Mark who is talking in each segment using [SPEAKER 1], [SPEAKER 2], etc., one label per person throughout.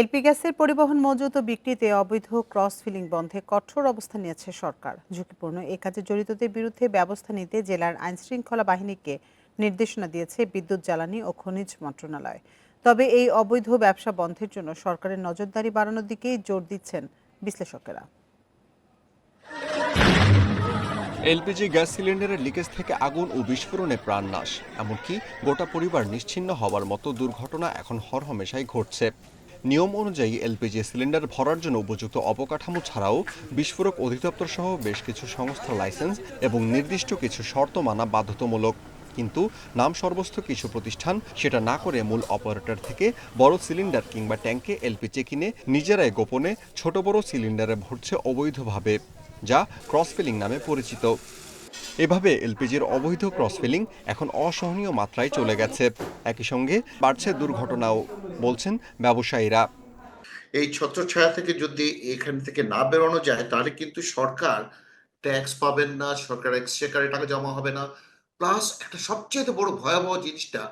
[SPEAKER 1] LP গ্যাসের পরিবহন মজুত ও বিক্রিতে অবৈধ ক্রস ফিলিং বন্ধে কঠোর অবস্থান নিয়েছে সরকার। ঝুঁকিপূর্ণ এ কাজে জড়িতদের বিরুদ্ধে ব্যবস্থা নিতে জেলার আইনশৃঙ্খলা বাহিনীকে নির্দেশনা দিয়েছে বিদ্যুৎ, জ্বালানি ও খনিজ মন্ত্রণালয়। তবে এই অবৈধ ব্যবসা বন্ধের জন্য সরকারের নজরদারি বাড়ানোর দিকেই জোর দিচ্ছেন বিশ্লেষকেরা।
[SPEAKER 2] এলপিজি গ্যাস সিলিন্ডারের লিকেজ থেকে আগুন ও বিস্ফোরণে প্রাণনাশ এমনকি গোটা পরিবার নিশ্চিন্ন হওয়ার মতো দুর্ঘটনা এখন হরহমেশাই ঘটছে। নিয়ম অনুযায়ী এলপিজি সিলিন্ডার ভরার জন্য উপযুক্ত অবকাঠামো ছাড়াও বিস্ফোরক অধিদপ্তর সহ বেশ কিছু সংস্থার লাইসেন্স এবং নির্দিষ্ট কিছু শর্ত মানা বাধ্যতামূলক। কিন্তু নাম সর্বস্ত কিছু প্রতিষ্ঠান সেটা না করে মূল অপারেটর থেকে বড় সিলিন্ডার কিংবা ট্যাঙ্কে এলপিজি কিনে নিজেরাই গোপনে ছোট বড় সিলিন্ডারে ভরছে অবৈধভাবে, যা ক্রস ফিলিং নামে পরিচিত। এভাবে এলপিজির অবৈধ ক্রস ফিলিং এখন অসহনীয় মাত্রায় চলে গেছে। একই সঙ্গে বাড়ছে দুর্ঘটনাও, বলছেন ব্যবসায়ীরা।
[SPEAKER 3] এই ছত্রছায়া থেকে যদি এখান থেকে না বেরোনো যায়, তাহলে কিন্তু সরকার ট্যাক্স পাবেন না, সরকার এক্সচেকারে টাকা জমা হবে না। প্লাস একটা সবচেয়ে বড় ভয়াবহ জিনিসটা,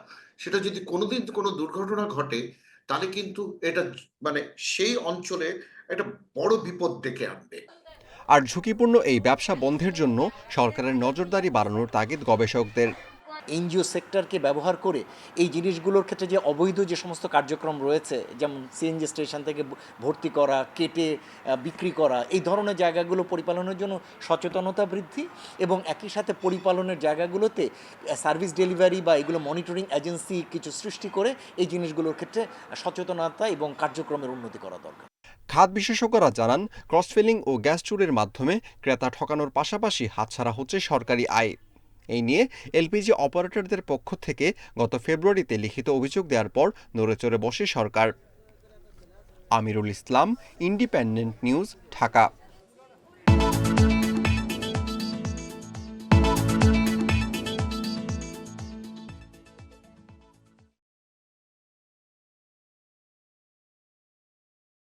[SPEAKER 3] সেটা যদি কোনোদিন কোনো দুর্ঘটনা ঘটে, তাহলে কিন্তু এটা মানে সেই অঞ্চলে একটা বড় বিপদ ডেকে আনবে।
[SPEAKER 2] আর ঝুঁকিপূর্ণ এই ব্যবসা বন্ধের জন্য সরকারের নজরদারি বাড়ানোর তাগিদ গবেষকদের।
[SPEAKER 4] এনজিও সেক্টরকে ব্যবহার করে এই জিনিসগুলোর ক্ষেত্রে যে অবৈধ যে সমস্ত কার্যক্রম রয়েছে, যেমন সিএনজি স্টেশন থেকে ভর্তি করা, কেটে বিক্রি করা, এই ধরনের জায়গাগুলো পরিপালনের জন্য সচেতনতা বৃদ্ধি এবং একই সাথে পরিপালনের জায়গাগুলোতে সার্ভিস ডেলিভারি বা এগুলো মনিটরিং এজেন্সি কিছু সৃষ্টি করে এই জিনিসগুলোর ক্ষেত্রে সচেতনতা এবং কার্যক্রমের উন্নতি করা দরকার।
[SPEAKER 2] খাত বিশেষজ্ঞরা জানান, ক্রসফেলিং ও গ্যাস চুরের মাধ্যমে ক্রেতা ঠকানোর পাশাপাশি হাতছাড়া হচ্ছে সরকারি আয়। এই নিয়ে এলপিজি অপারেটরদের পক্ষ থেকে গত ফেব্রুয়ারিতে লিখিত অভিযোগ দেওয়ার পর নড়েচড়ে বসে সরকার। Amirul Islam, Independent News, Dhaka.